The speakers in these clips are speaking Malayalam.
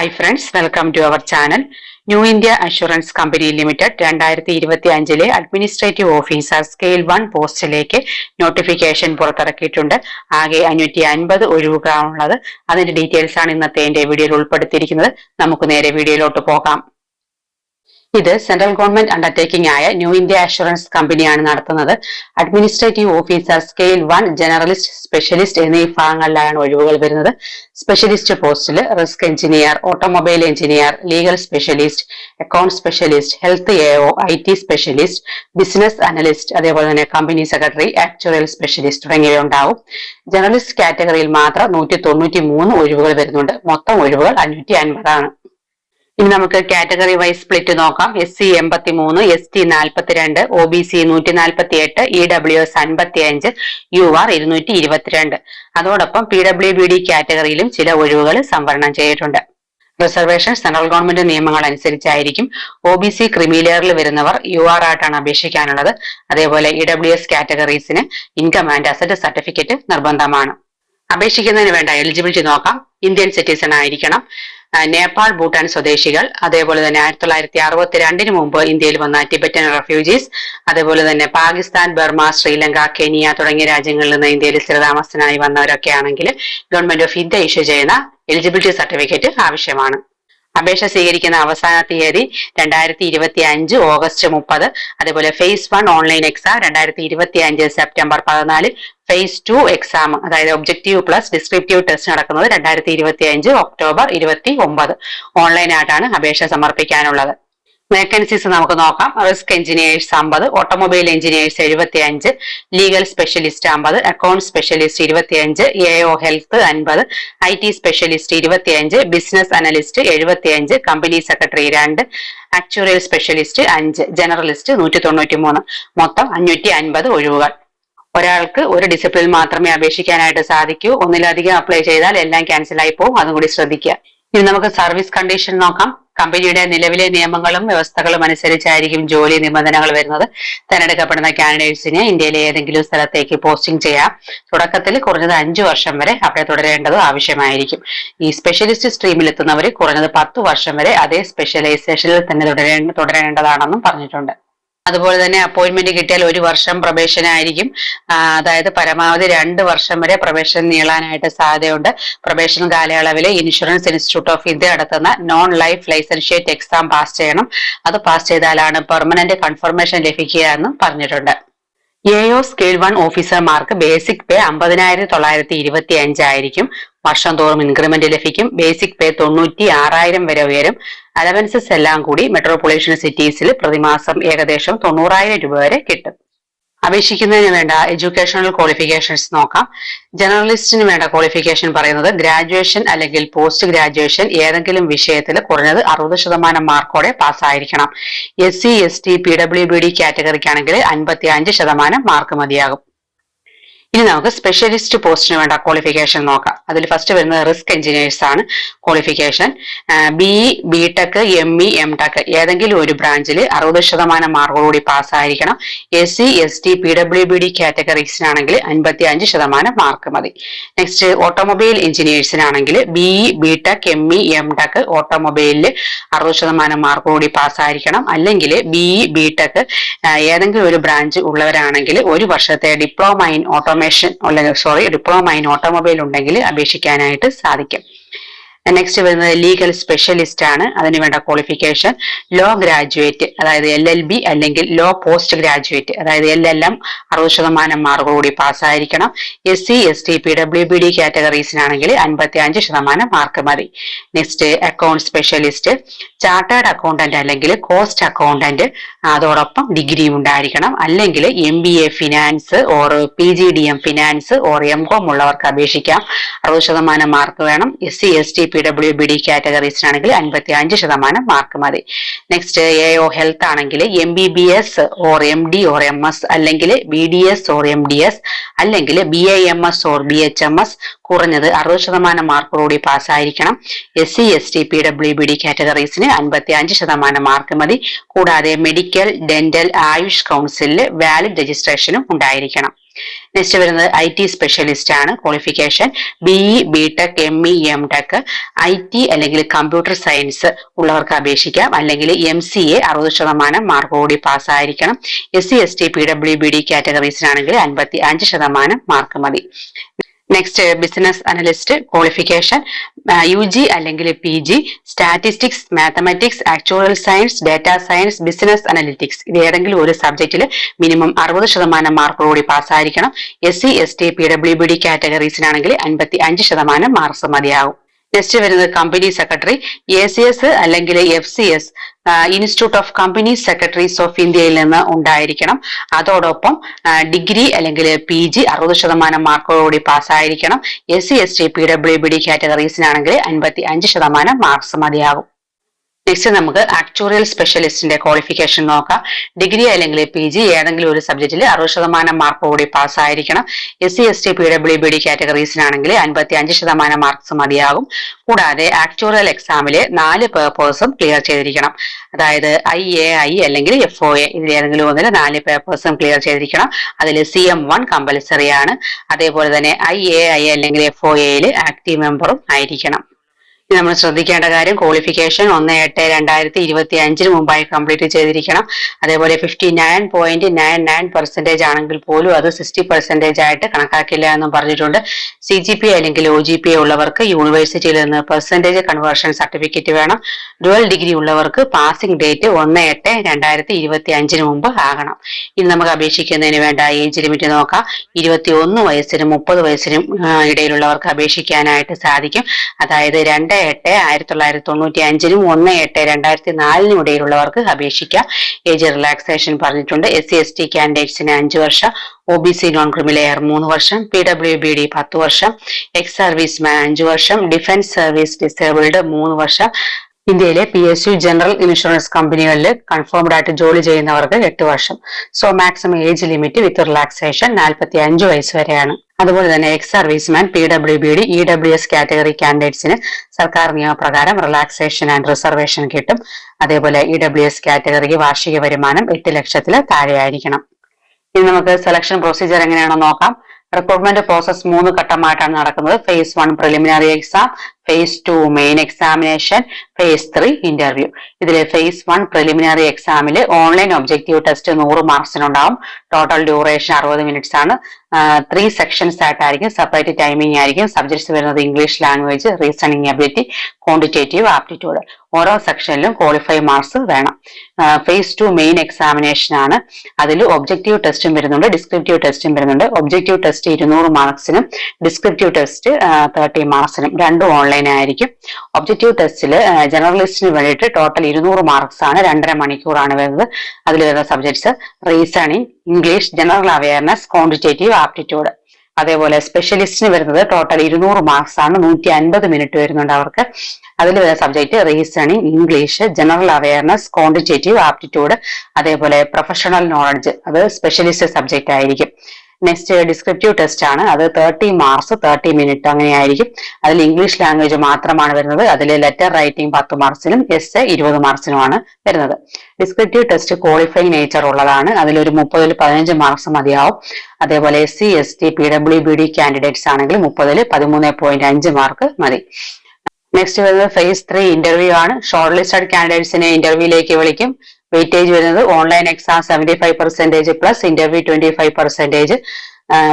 Hi friends welcome to our channel new India assurance company limited രണ്ടായിരത്തി ഇരുപത്തി അഞ്ചിലെ അഡ്മിനിസ്ട്രേറ്റീവ് ഓഫീസർ സ്കെയിൽ വൺ പോസ്റ്റിലേക്ക് നോട്ടിഫിക്കേഷൻ പുറത്തിറക്കിയിട്ടുണ്ട്. ആകെ അഞ്ഞൂറ്റി അൻപത് ഒഴിവുകളാണുള്ളത്. അതിന്റെ ഡീറ്റെയിൽസ് ആണ് ഇന്നത്തെ എന്റെ വീഡിയോയിൽ ഉൾപ്പെടുത്തിയിരിക്കുന്നത്. നമുക്ക് നേരെ വീഡിയോയിലോട്ട് പോകാം. ഇത് സെൻട്രൽ ഗവൺമെന്റ് അണ്ടർടേക്കിംഗ് ആയ ന്യൂ ഇന്ത്യ അഷുറൻസ് കമ്പനിയാണ് നടത്തുന്നത്. Administrative officer scale one generalist specialist എന്നീ വിഭാഗങ്ങളിലാണ് ഒഴിവുകൾ വരുന്നത്. സ്പെഷ്യലിസ്റ്റ് പോസ്റ്റിൽ risk engineer automobile engineer legal specialist account specialist health AO I T specialist business analyst അതേപോലെ തന്നെ കമ്പനി സെക്രട്ടറി ആക്ച്വറിയൽ സ്പെഷ്യലിസ്റ്റ് തുടങ്ങിയവ ഉണ്ടാവും. ജനറലിസ്റ്റ് കാറ്റഗറിയിൽ മാത്രം നൂറ്റി തൊണ്ണൂറ്റി മൂന്ന് ഒഴിവുകൾ വരുന്നുണ്ട്. മൊത്തം ഒഴിവുകൾ അഞ്ഞൂറ്റി അൻപതാണ് ഇനി നമുക്ക് കാറ്റഗറി വൈസ് സ്പ്ലിറ്റ് നോക്കാം. എസ് സി എൺപത്തി മൂന്ന് എസ് ടി നാൽപ്പത്തിരണ്ട് ഒ ബി സി നൂറ്റി നാൽപ്പത്തി എട്ട് ഇ ഡബ്ല്യു എസ് അൻപത്തി അഞ്ച് യു ആർ ഇരുന്നൂറ്റി ഇരുപത്തിരണ്ട് അതോടൊപ്പം പി ഡബ്ല്യു ബി ഡി കാറ്റഗറിയിലും ചില ഒഴിവുകൾ സംവരണം ചെയ്തിട്ടുണ്ട്. റിസർവേഷൻ സെൻട്രൽ ഗവൺമെന്റ് നിയമങ്ങൾ അനുസരിച്ചായിരിക്കും. ഒ ബി സി ക്രിമിലെയറിൽ വരുന്നവർ യു ആർ ആയിട്ടാണ് അപേക്ഷിക്കാനുള്ളത്. അതേപോലെ ഇ ഡബ്ല്യു എസ് കാറ്റഗറീസിന് ഇൻകം ആൻഡ് അസറ്റ് സർട്ടിഫിക്കറ്റ് നിർബന്ധമാണ്. അപേക്ഷിക്കുന്നതിന് വേണ്ട എലിജിബിലിറ്റി നോക്കാം. ഇന്ത്യൻ സിറ്റിസൺ ആയിരിക്കണം. നേപ്പാൾ ഭൂട്ടാൻ സ്വദേശികൾ. അതേപോലെ തന്നെ ആയിരത്തി തൊള്ളായിരത്തി അറുപത്തി രണ്ടിന് മുമ്പ് ഇന്ത്യയിൽ വന്ന ടിബറ്റൻ റെഫ്യൂജീസ്. അതേപോലെ തന്നെ പാകിസ്ഥാൻ ബർമ ശ്രീലങ്ക കെനിയ തുടങ്ങിയ രാജ്യങ്ങളിൽ നിന്ന് ഇന്ത്യയിൽ സ്ഥിരതാമസത്തിനായി വന്നവരൊക്കെ ആണെങ്കിൽ ഗവൺമെന്റ് ഓഫ് ഇന്ത്യ ഇഷ്യൂ ചെയ്യുന്ന എലിജിബിലിറ്റി സർട്ടിഫിക്കറ്റ് ആവശ്യമാണ്. അപേക്ഷ സ്വീകരിക്കുന്ന അവസാന തീയതി രണ്ടായിരത്തി ഇരുപത്തി അഞ്ച് ഓഗസ്റ്റ് മുപ്പത്. അതേപോലെ ഫേസ് വൺ ഓൺലൈൻ എക്സാം രണ്ടായിരത്തി ഇരുപത്തി അഞ്ച് സെപ്റ്റംബർ പതിനാല് ഫേസ് ടു എക്സാം അതായത് ഒബ്ജക്റ്റീവ് പ്ലസ് ഡിസ്ക്രിപ്റ്റീവ് ടെസ്റ്റ് നടക്കുന്നത് രണ്ടായിരത്തി ഇരുപത്തി അഞ്ച് ഒക്ടോബർ ഇരുപത്തി ഒമ്പത് ഓൺലൈനായിട്ടാണ് അപേക്ഷ സമർപ്പിക്കാനുള്ളത്. വേക്കൻസീസ് നമുക്ക് നോക്കാം. റിസ്ക് എഞ്ചിനീയേഴ്സ് അമ്പത് ഓട്ടോമൊബൈൽ എഞ്ചിനീയേഴ്സ് എഴുപത്തി അഞ്ച് ലീഗൽ സ്പെഷ്യലിസ്റ്റ് അമ്പത് അക്കൗണ്ട് സ്പെഷ്യലിസ്റ്റ് ഇരുപത്തി അഞ്ച് എ ഒ ഹെൽത്ത് അൻപത് ഐ ടി സ്പെഷ്യലിസ്റ്റ് ഇരുപത്തി അഞ്ച് ബിസിനസ് അനലിസ്റ്റ് എഴുപത്തി അഞ്ച് കമ്പനി സെക്രട്ടറി രണ്ട് ആക്ച്വറിയൽ സ്പെഷ്യലിസ്റ്റ് അഞ്ച് ജനറലിസ്റ്റ് നൂറ്റി തൊണ്ണൂറ്റി മൂന്ന് മൊത്തം അഞ്ഞൂറ്റി അൻപത് ഒഴിവുകൾ. ഒരാൾക്ക് ഒരു ഡിസിപ്ലിൻ മാത്രമേ അപേക്ഷിക്കാനായിട്ട് സാധിക്കൂ. ഒന്നിലധികം അപ്ലൈ ചെയ്താൽ എല്ലാം ക്യാൻസൽ ആയി പോകും അതും കൂടി ശ്രദ്ധിക്കുക. ഇനി നമുക്ക് സർവീസ് കണ്ടീഷൻ നോക്കാം. കമ്പനിയുടെ നിലവിലെ നിയമങ്ങളും വ്യവസ്ഥകളും അനുസരിച്ചായിരിക്കും ജോലി നിബന്ധനകൾ വരുന്നത്. തെരഞ്ഞെടുക്കപ്പെടുന്ന കാൻഡിഡേറ്റ്സിന് ഇന്ത്യയിലെ ഏതെങ്കിലും സ്ഥലത്തേക്ക് പോസ്റ്റിംഗ് ചെയ്യാം. തുടക്കത്തിൽ കുറഞ്ഞത് അഞ്ചു വർഷം വരെ അവിടെ തുടരേണ്ടത് ആവശ്യമായിരിക്കും. ഈ സ്പെഷ്യലിസ്റ്റ് സ്ട്രീമിൽ എത്തുന്നവർ കുറഞ്ഞത് പത്ത് വർഷം വരെ അതേ സ്പെഷ്യലൈസേഷനിൽ തന്നെ തുടരേ തുടരേണ്ടതാണെന്നും പറഞ്ഞിട്ടുണ്ട്. അതുപോലെ തന്നെ അപ്പോയിന്റ്മെന്റ് കിട്ടിയാൽ ഒരു വർഷം പ്രൊബേഷൻ ആയിരിക്കും അതായത് പരമാവധി രണ്ട് വർഷം വരെ പ്രൊബേഷൻ നീളാനായിട്ട് സാധ്യതയുണ്ട്. പ്രൊബേഷൻ കാലയളവിൽ ഇൻഷുറൻസ് ഇൻസ്റ്റിറ്റ്യൂട്ട് ഓഫ് ഇന്ത്യ നടത്തുന്ന non life licentiate exam pass ചെയ്യണം. അത് പാസ് ചെയ്താലാണ് പെർമനന്റ് കൺഫർമേഷൻ ലഭിക്കുക എന്നും പറഞ്ഞിട്ടുണ്ട് എ ഒ സ്കെയിൽ വൺ ഓഫീസർമാർക്ക് ബേസിക് പേ അമ്പതിനായിരത്തി തൊള്ളായിരത്തി ഇരുപത്തി അഞ്ചായിരിക്കും വർഷം തോറും ഇൻക്രിമെന്റ് ലഭിക്കും. ബേസിക് പേ തൊണ്ണൂറ്റി ആറായിരം വരെ ഉയരും. അലവൻസസ് എല്ലാം കൂടി മെട്രോപൊളിറ്റൻ സിറ്റീസിൽ പ്രതിമാസം ഏകദേശം തൊണ്ണൂറായിരം രൂപ വരെ കിട്ടും. അപേക്ഷിക്കുന്നതിന് വേണ്ട എഡ്യൂക്കേഷണൽ ക്വാളിഫിക്കേഷൻസ് നോക്കാം. ജേർണലിസ്റ്റിന് വേണ്ട ക്വാളിഫിക്കേഷൻ പറയുന്നത് ഗ്രാജുവേഷൻ അല്ലെങ്കിൽ പോസ്റ്റ് ഗ്രാജുവേഷൻ ഏതെങ്കിലും വിഷയത്തിൽ കുറഞ്ഞത് അറുപത് ശതമാനം മാർക്കോടെ പാസ്സായിരിക്കണം. S C S T P W B D കാറ്റഗറിക്കാണെങ്കിൽ അൻപത്തി അഞ്ച് ശതമാനം മാർക്ക് മതിയാകും. ഇനി നമുക്ക് സ്പെഷ്യലിസ്റ്റ് പോസ്റ്റിന് വേണ്ട ക്വാളിഫിക്കേഷൻ നോക്കാം. അതിൽ ഫസ്റ്റ് വരുന്നത് റിസ്ക് എഞ്ചിനീയേഴ്സ് ആണ് qualification B B tech M E M tech ഏതെങ്കിലും ഒരു ബ്രാഞ്ചിൽ അറുപത് ശതമാനം മാർക്കോടുകൂടി പാസ്സായിരിക്കണം S C S T P W B D കാറ്റഗറീസിനാണെങ്കിൽ അൻപത്തി അഞ്ച് ശതമാനം മാർക്ക് മതി. Next automobile എഞ്ചിനീയേഴ്സിനാണെങ്കിൽ B E B tech M E M tech ഓട്ടോമൊബൈലിൽ അറുപത് ശതമാനം മാർക്കോടുകൂടി പാസ്സായിരിക്കണം അല്ലെങ്കിൽ ബി ഇ ബി ടെക് ഏതെങ്കിലും ഒരു ബ്രാഞ്ച് ഉള്ളവരാണെങ്കിൽ ഒരു വർഷത്തെ ഡിപ്ലോമ ഇൻ ഓട്ടോമേഷൻ അല്ലെങ്കിൽ സോറി ഡിപ്ലോമ ഇൻ ഓട്ടോമൊബൈൽ ഉണ്ടെങ്കിൽ അപേക്ഷിക്കാനായിട്ട് സാധിക്കും. നെക്സ്റ്റ് വരുന്നത് ലീഗൽ സ്പെഷ്യലിസ്റ്റ് ആണ്. അതിന് വേണ്ട ക്വാളിഫിക്കേഷൻ ലോ ഗ്രാജുവേറ്റ് അതായത് എൽ എൽ ബി അല്ലെങ്കിൽ ലോ പോസ്റ്റ് ഗ്രാജുവേറ്റ് അതായത് എൽ എൽ എം അറുപത് ശതമാനം മാർക്കോടുകൂടി പാസ്സായിരിക്കണം S C S T P W B D കാറ്റഗറീസിനാണെങ്കിൽ അൻപത്തി അഞ്ച് ശതമാനം മാർക്ക് മതി. Next account specialist chartered accountant അല്ലെങ്കിൽ കോസ്റ്റ് അക്കൗണ്ടന്റ് അതോടൊപ്പം ഡിഗ്രിയും ഉണ്ടായിരിക്കണം. അല്ലെങ്കിൽ M B A finance or P G D M finance or M com ഉള്ളവർക്ക് അപേക്ഷിക്കാം. അറുപത് ശതമാനം മാർക്ക് വേണം. S C S T P W B D കാറ്റഗറീസിനാണെങ്കിൽ അൻപത്തി അഞ്ച് ശതമാനം മാർക്ക് മതി. നെക്സ്റ്റ് എ ഒ ഹെൽത്ത് ആണെങ്കിൽ M B B S or M D or M S അല്ലെങ്കിൽ B D S or M D S അല്ലെങ്കിൽ B I M S or B H M S കുറഞ്ഞത് അറുപത് ശതമാനം മാർക്കോടുകൂടി പാസ്സായിരിക്കണം S C S T P W B D കാറ്റഗറീസിന് അൻപത്തി അഞ്ച് ശതമാനം മാർക്ക് മതി. കൂടാതെ മെഡിക്കൽ ഡെന്റൽ ആയുഷ് കൗൺസിലിൽ വാലിഡ് രജിസ്ട്രേഷനും ഉണ്ടായിരിക്കണം. നെക്സ്റ്റ് വരുന്നത് ഐ ടി സ്പെഷ്യലിസ്റ്റ് ആണ്. Qualification BE B tech M E M tech I T അല്ലെങ്കിൽ കമ്പ്യൂട്ടർ സയൻസ് ഉള്ളവർക്ക് അപേക്ഷിക്കാം. അല്ലെങ്കിൽ എം സി എ അറുപത് ശതമാനം മാർക്കോടി പാസ്സായിരിക്കണം S C S T P W B D കാറ്റഗറീസിനാണെങ്കിൽ അൻപത്തി അഞ്ച് ശതമാനം മാർക്ക് മതി. Next business analyst qualification U G അല്ലെങ്കിൽ P G statistics mathematics actuarial science data science business analytics ഇത് ഏതെങ്കിലും ഒരു സബ്ജക്റ്റിൽ മിനിമം അറുപത് ശതമാനം മാർക്കോടുകൂടി പാസ്സായിരിക്കണം S C S T P W B D കാറ്റഗറീസിനാണെങ്കിൽ അൻപത്തി അഞ്ച് ശതമാനം മാർക്സ് മതിയാവും. നെക്സ്റ്റ് വരുന്നത് company secretary A C S അല്ലെങ്കിൽ F C S institute of company secretaries of ഇന്ത്യയിൽ നിന്ന് ഉണ്ടായിരിക്കണം. അതോടൊപ്പം ഡിഗ്രി അല്ലെങ്കിൽ പി ജി അറുപത് ശതമാനം മാർക്കോടുകൂടി പാസ്സായിരിക്കണം S C S T P W B D കാറ്റഗറീസിനാണെങ്കിൽ അൻപത്തി അഞ്ച് ശതമാനം മാർക്സ് മതിയാകും. നെക്സ്റ്റ് നമുക്ക് ആക്ച്വറിയൽ സ്പെഷ്യലിസ്റ്റിന്റെ ക്വാളിഫിക്കേഷൻ നോക്കാം. ഡിഗ്രി അല്ലെങ്കിൽ പി ജി ഏതെങ്കിലും ഒരു സബ്ജക്റ്റിൽ അറുപത് ശതമാനം മാർക്ക് കൂടി പാസ്സായിരിക്കണം S C S T P W B D കാറ്റഗറീസിനാണെങ്കിൽ അൻപത്തി അഞ്ച് ശതമാനം മാർക്സ് മതിയാകും. കൂടാതെ ആക്ച്വറിയൽ എക്സാമിൽ നാല് പേപ്പേഴ്സും ക്ലിയർ ചെയ്തിരിക്കണം. അതായത് ഐ എ ഐ അല്ലെങ്കിൽ എഫ് ഒ എ ഇതിൽ ഏതെങ്കിലും ഒന്നിൽ നാല് പേപ്പേഴ്സും ക്ലിയർ ചെയ്തിരിക്കണം. അതിൽ സി എം വൺ കമ്പൽസറി ആണ്. അതേപോലെ തന്നെ ഐ എ ഐ അല്ലെങ്കിൽ എഫ് ഒ എയിൽ ആക്റ്റീവ് മെമ്പറും ആയിരിക്കണം. നമ്മൾ ശ്രദ്ധിക്കേണ്ട കാര്യം ക്വാളിഫിക്കേഷൻ ഒന്ന് എട്ട് രണ്ടായിരത്തി ഇരുപത്തി അഞ്ചിന് മുമ്പായി കംപ്ലീറ്റ് ചെയ്തിരിക്കണം. അതേപോലെ fifty nine point nine nine percentage ആണെങ്കിൽ പോലും അത് സിക്സ്റ്റി പെർസെന്റേജ് ആയിട്ട് കണക്കാക്കില്ല എന്നും പറഞ്ഞിട്ടുണ്ട്. സി ജി പി അല്ലെങ്കിൽ ഒ ജി പി ഉള്ളവർക്ക് യൂണിവേഴ്സിറ്റിയിൽ നിന്ന് പെർസെന്റേജ് കൺവേർഷൻ സർട്ടിഫിക്കറ്റ് വേണം. ഡുവൽ ഡിഗ്രി ഉള്ളവർക്ക് പാസിംഗ് ഡേറ്റ് ഒന്ന് എട്ട് രണ്ടായിരത്തി ഇരുപത്തി അഞ്ചിന് മുമ്പ് ആകണം. ഇനി നമുക്ക് അപേക്ഷിക്കുന്നതിന് വേണ്ട ഏജ് ലിമിറ്റ് നോക്കാം. ഇരുപത്തി ഒന്ന് വയസ്സിനും മുപ്പത് വയസ്സിനും ഇടയിലുള്ളവർക്ക് അപേക്ഷിക്കാനായിട്ട് സാധിക്കും. അതായത് രണ്ട് എട്ട് ആയിരത്തി തൊള്ളായിരത്തി തൊണ്ണൂറ്റി അഞ്ചിനും ഒന്ന് എട്ട് രണ്ടായിരത്തി നാലിനും ഇടയിലുള്ളവർക്ക് അപേക്ഷിക്കാം. ഏജ് റിലാക്സേഷൻ പറഞ്ഞിട്ടുണ്ട്. എസ് സി എസ് ടി കാൻഡിഡേറ്റ്സിന് അഞ്ചു വർഷം O B C non creamy layer മൂന്ന് വർഷം പി ഡബ്ല്യു ബി ഡി പത്ത് വർഷം എക്സ് സർവീസ് മാൻ അഞ്ചു വർഷം ഡിഫൻസ് സർവീസ് ഡിസേബിൾഡ് മൂന്ന് വർഷം ഇന്ത്യയിലെ P S U general insurance കമ്പനികളിൽ കൺഫേംഡ് ആയിട്ട് ജോലി ചെയ്യുന്നവർക്ക് എട്ട് വർഷം. So maximum age limit with relaxation നാൽപ്പത്തി അഞ്ച് വയസ്സ് വരെയാണ്. അതുപോലെ തന്നെ ex serviceman P W B D E W S category കാൻഡിഡേറ്റ്സിന് സർക്കാർ നിയമപ്രകാരം റിലാക്സേഷൻ ആൻഡ് റിസർവേഷൻ കിട്ടും. അതേപോലെ ഇ ഡബ്ല്യു എസ് കാറ്റഗറിക്ക് വാർഷിക വരുമാനം എട്ട് ലക്ഷത്തിൽ താഴെയായിരിക്കണം. ഇനി നമുക്ക് സെലക്ഷൻ പ്രൊസീജിയർ എങ്ങനെയാണോ നോക്കാം. റിക്രൂട്ട്മെന്റ് പ്രോസസ് മൂന്ന് ഘട്ടമായിട്ടാണ് നടക്കുന്നത്. Phase one preliminary exam phase two main examination phase three interview ഇതിൽ ഫേസ് വൺ പ്രിലിമിനറി എക്സാമിൽ ഓൺലൈൻ ഒബ്ജക്റ്റീവ് ടെസ്റ്റ് നൂറ് മാർക്സിനുണ്ടാവും ടോട്ടൽ ഡ്യൂറേഷൻ അറുപത് മിനിറ്റ്സ് ആണ്. ത്രീ സെക്ഷൻസ് ആയിട്ടായിരിക്കും. സെപ്പറേറ്റ് ടൈമിംഗ് ആയിരിക്കും. സബ്ജക്ട്സ് വരുന്നത് English language reasoning ability quantitative aptitude ഓരോ സെക്ഷനിലും ക്വാളിഫൈ മാർക്സ് വേണം. ഫേസ് ടു മെയിൻ എക്സാമിനേഷൻ ആണ്. അതിൽ ഒബ്ജക്റ്റീവ് ടെസ്റ്റും വരുന്നുണ്ട് ഡിസ്ക്രിപ്റ്റീവ് ടെസ്റ്റും വരുന്നുണ്ട്. ഒബ്ജക്റ്റീവ് ടെസ്റ്റ് ഇരുന്നൂറ് മാർക്സിനും ഡിസ്ക്രിപ്റ്റീവ് ടെസ്റ്റ് തേർട്ടി മാർക്സിനും രണ്ടും ഓൺലൈൻ ആയിരിക്കും. ഒബ്ജക്റ്റീവ് ടെസ്റ്റിൽ ജനറലിസ്റ്റിന് വേണ്ടിയിട്ട് ടോട്ടൽ ഇരുന്നൂറ് മാർക്സ് ആണ് രണ്ടര മണിക്കൂറാണ് വരുന്നത് അതിൽ വരുന്ന subjects reasoning English general awareness quantitative aptitude അതേപോലെ സ്പെഷ്യലിസ്റ്റിന് വരുന്നത് ടോട്ടൽ ഇരുന്നൂറ് മാർക്സ് ആണ്. നൂറ്റി അൻപത് മിനിറ്റ് വരുന്നുണ്ട് അവർക്ക്. അതിൽ വരുന്ന subject reasoning English general awareness quantitative aptitude അതേപോലെ പ്രൊഫഷണൽ നോളജ് അത് സ്പെഷ്യലിസ്റ്റ് സബ്ജക്റ്റ് ആയിരിക്കും. നെക്സ്റ്റ് ഡിസ്ക്രിപ്റ്റീവ് ടെസ്റ്റ് ആണ്. അത് തേർട്ടി മാർക്സ് തേർട്ടി മിനിറ്റ് അങ്ങനെയായിരിക്കും അതിൽ ഇംഗ്ലീഷ് ലാംഗ്വേജ് മാത്രമാണ് വരുന്നത്. അതിൽ ലെറ്റർ റൈറ്റിംഗ് പത്ത് മാർക്സിനും എസ് ഇരുപത് മാർക്സിനുമാണ് വരുന്നത്. ഡിസ്ക്രിപ്റ്റീവ് ടെസ്റ്റ് ക്വാളിഫൈങ് നേച്ചർ ഉള്ളതാണ്. അതിലൊരു മുപ്പതിൽ പതിനഞ്ച് മാർക്സ് മതിയാവും. അതേപോലെ S C S T P W B D candidates ആണെങ്കിൽ മുപ്പതിൽ പതിമൂന്ന് പോയിന്റ് അഞ്ച് മാർക്ക് മതി. നെക്സ്റ്റ് വരുന്നത് ഫേസ് ത്രീ ഇന്റർവ്യൂ ആണ്. ഷോർട്ട് ലിസ്റ്റഡ് കാൻഡിഡേറ്റ്സിനെ ഇന്റർവ്യൂയിലേക്ക് വിളിക്കും. വെയിറ്റേജ് വരുന്നത് online exam seventy five percentage plus interview twenty five percentage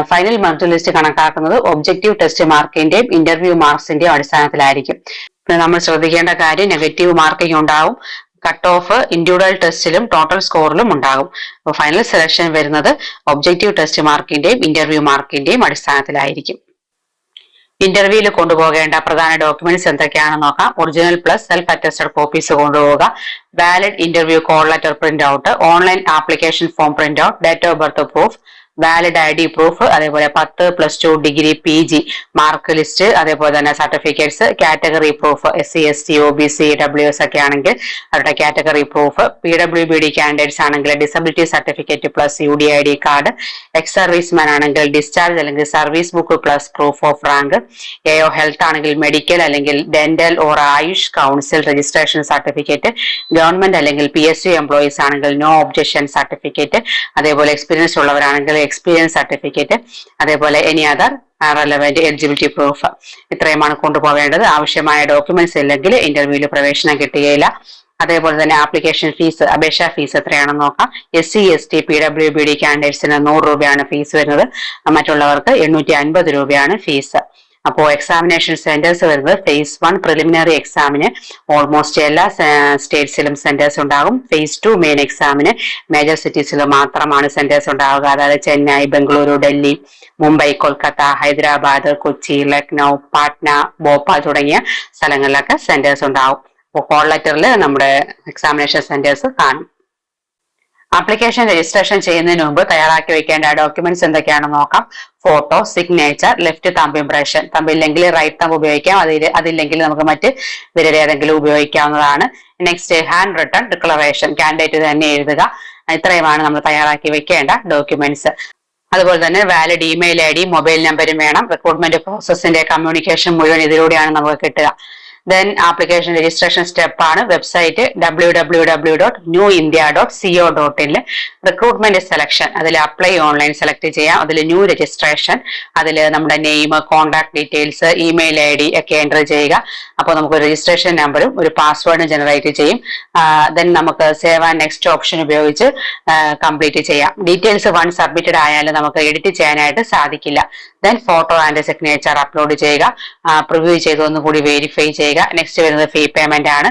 final merit list കണക്കാക്കുന്നത് ഒബ്ജക്റ്റീവ് ടെസ്റ്റ് മാർക്കിന്റെയും ഇന്റർവ്യൂ മാർക്സിന്റെയും അടിസ്ഥാനത്തിലായിരിക്കും. പിന്നെ നമ്മൾ ശ്രദ്ധിക്കേണ്ട കാര്യം നെഗറ്റീവ് മാർക്കിംഗ് ഉണ്ടാവും. കട്ട് ഓഫ് ഇൻഡിവിജ്വൽ ടെസ്റ്റിലും ടോട്ടൽ സ്കോറിലും ഉണ്ടാകും. ഫൈനൽ സെലക്ഷൻ വരുന്നത് ഒബ്ജക്റ്റീവ് ടെസ്റ്റ് മാർക്കിന്റെയും ഇന്റർവ്യൂ മാർക്കിന്റെയും അടിസ്ഥാനത്തിലായിരിക്കും. ഇന്റർവ്യൂവിൽ കൊണ്ടുപോകേണ്ട പ്രധാന ഡോക്യുമെന്റ്സ് എന്തൊക്കെയാണെന്ന് നോക്കാം. Original plus self attested copies കൊണ്ടുപോവുക. Valid interview call letter print out online application form print out date of birth proof valid I D proof അതേപോലെ പത്ത് plus two degree P G mark list അതേപോലെ തന്നെ certificates category proof S C S T O B C W S ഒക്കെ ആണെങ്കിൽ അവരുടെ category proof P W B D candidates ആണെങ്കിൽ disability certificate plus U D I D card ex serviceman ആണെങ്കിൽ ഡിസ്ചാർജ് അല്ലെങ്കിൽ service book plus proof of rank A O health ആണെങ്കിൽ മെഡിക്കൽ അല്ലെങ്കിൽ dental or AYUSH council registration certificate government അല്ലെങ്കിൽ പി എസ് യു എംപ്ലോയീസ് ആണെങ്കിൽ നോ ഒബ്ജക്ഷൻ സർട്ടിഫിക്കറ്റ് അതേപോലെ എക്സ്പീരിയൻസ് ഉള്ളവരാണെങ്കിൽ എക്സ്പീരിയൻസ് സർട്ടിഫിക്കറ്റ് അതേപോലെ any other relevant eligibility proof ഇത്രയുമാണ് കൊണ്ടുപോകേണ്ടത്. ആവശ്യമായ ഡോക്യുമെന്റ്സ് ഇല്ലെങ്കിൽ ഇന്റർവ്യൂവിൽ പ്രവേശനം കിട്ടുകയില്ല. അതേപോലെ തന്നെ ആപ്ലിക്കേഷൻ ഫീസ് അപേക്ഷാ ഫീസ് എത്രയാണെന്ന് നോക്കാം. S C S T P W B D കാൻഡിഡേറ്റ്സിന് നൂറ് രൂപയാണ് ഫീസ് വരുന്നത്. മറ്റുള്ളവർക്ക് എണ്ണൂറ്റി അൻപത് രൂപയാണ് ഫീസ് അപ്പോൾ എക്സാമിനേഷൻ സെന്റേഴ്സ് വരുന്നത് ഫേസ് വൺ പ്രിലിമിനറി എക്സാമിന് ഓൾമോസ്റ്റ് എല്ലാ സ്റ്റേറ്റ്സിലും സെന്റേഴ്സ് ഉണ്ടാകും. ഫേസ് ടു മെയിൻ എക്സാമിന് മേജർ സിറ്റീസിൽ മാത്രമാണ് സെന്റേഴ്സ് ഉണ്ടാവുക. അതായത് ചെന്നൈ ബംഗളൂരു ഡൽഹി മുംബൈ കൊൽക്കത്ത ഹൈദരാബാദ് കൊച്ചി ലക്നൗ പാട്ന ഭോപ്പാൽ തുടങ്ങിയ സ്ഥലങ്ങളിലൊക്കെ സെന്റേഴ്സ് ഉണ്ടാവും. അപ്പോൾ കോൾ ലെറ്ററിൽ നമ്മുടെ എക്സാമിനേഷൻ സെന്റേഴ്സ് കാണും. ആപ്ലിക്കേഷൻ രജിസ്ട്രേഷൻ ചെയ്യുന്നതിന് മുമ്പ് തയ്യാറാക്കി വെക്കേണ്ട ഡോക്യുമെന്റ്സ് എന്തൊക്കെയാണെന്ന് നോക്കാം. Photo signature left thumb impression thumb ഇല്ലെങ്കിൽ റൈറ്റ് തമ്പ് ഉപയോഗിക്കാം. അതിൽ അതില്ലെങ്കിൽ നമുക്ക് മറ്റ് വിരലേതെങ്കിലും ഉപയോഗിക്കാവുന്നതാണ്. Next hand written declaration candidate തന്നെ എഴുതുക. ഇത്രയുമാണ് നമ്മൾ തയ്യാറാക്കി വെക്കേണ്ട ഡോക്യുമെന്റ്സ് അതുപോലെ തന്നെ valid email I D mobile നമ്പരും വേണം. റിക്രൂട്ട്മെന്റ് പ്രോസസ്സിന്റെ കമ്മ്യൂണിക്കേഷൻ മുഴുവൻ ഇതിലൂടെയാണ് നമുക്ക് കിട്ടുക. ദെൻ ആപ്ലിക്കേഷൻ രജിസ്ട്രേഷൻ സ്റ്റെപ്പ് ആണ് website W W W dot new India dot C O dot in recruitment selection അതിൽ അപ്ലൈ ഓൺലൈൻ സെലക്ട് ചെയ്യാം. അതിൽ ന്യൂ രജിസ്ട്രേഷൻ അതിൽ നമ്മുടെ name contact details email I D ഒക്കെ എന്റർ ചെയ്യുക. അപ്പോൾ നമുക്ക് രജിസ്ട്രേഷൻ നമ്പറും ഒരു പാസ്വേഡും ജനറേറ്റ് ചെയ്യും. ദെൻ നമുക്ക് സേവ് ആൻഡ് നെക്സ്റ്റ് ഓപ്ഷൻ ഉപയോഗിച്ച് കംപ്ലീറ്റ് ചെയ്യാം. ഡീറ്റെയിൽസ് വൺ സബ്മിറ്റഡ് ആയാലും നമുക്ക് എഡിറ്റ് ചെയ്യാനായിട്ട് സാധിക്കില്ല. Then photo and signature upload ചെയ്യുക. പ്രിവ്യൂ ചെയ്ത് ഒന്നുകൂടി വെരിഫൈ ചെയ്യുക. നെക്സ്റ്റ് വരുന്നത് ഫീ പേയ്മെന്റ് ആണ്.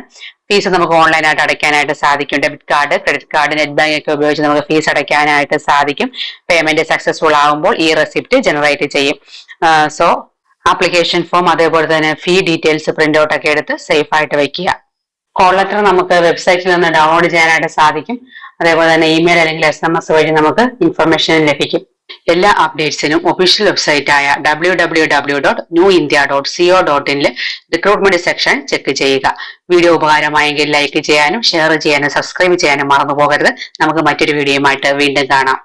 ഫീസ് നമുക്ക് ഓൺലൈനായിട്ട് അടയ്ക്കാനായിട്ട് സാധിക്കും. Debit card credit card net bank ഒക്കെ ഉപയോഗിച്ച് നമുക്ക് ഫീസ് അടയ്ക്കാനായിട്ട് സാധിക്കും. പേയ്മെന്റ് സക്സസ്ഫുൾ ആകുമ്പോൾ ഈ റെസിപ്റ്റ് ജനറേറ്റ് ചെയ്യും. സോ ആപ്ലിക്കേഷൻ ഫോം അതേപോലെ തന്നെ ഫീ ഡീറ്റെയിൽസ് പ്രിന്റ് ഔട്ട് ഒക്കെ എടുത്ത് സേഫ് ആയിട്ട് വെക്കുക. കോൾ ലെറ്റർ നമുക്ക് വെബ്സൈറ്റിൽ നിന്ന് ഡൗൺലോഡ് ചെയ്യാനായിട്ട് സാധിക്കും. അതേപോലെ തന്നെ ഇമെയിൽ അല്ലെങ്കിൽ എസ് എം എസ് വഴി നമുക്ക് ഇൻഫർമേഷൻ ലഭിക്കും. എല്ലാ അപ്ഡേറ്റ്സിനും official വെബ്സൈറ്റായ W W W dot new India dot C O dot ഇനിൽ recruitment section check ചെയ്യുക. വീഡിയോ ഉപകാരമായെങ്കിൽ ലൈക്ക് ചെയ്യാനും ഷെയർ ചെയ്യാനും സബ്സ്ക്രൈബ് ചെയ്യാനും മറന്നു പോകരുത് നമുക്ക് മറ്റൊരു വീഡിയോയുമായിട്ട് വീണ്ടും കാണാം.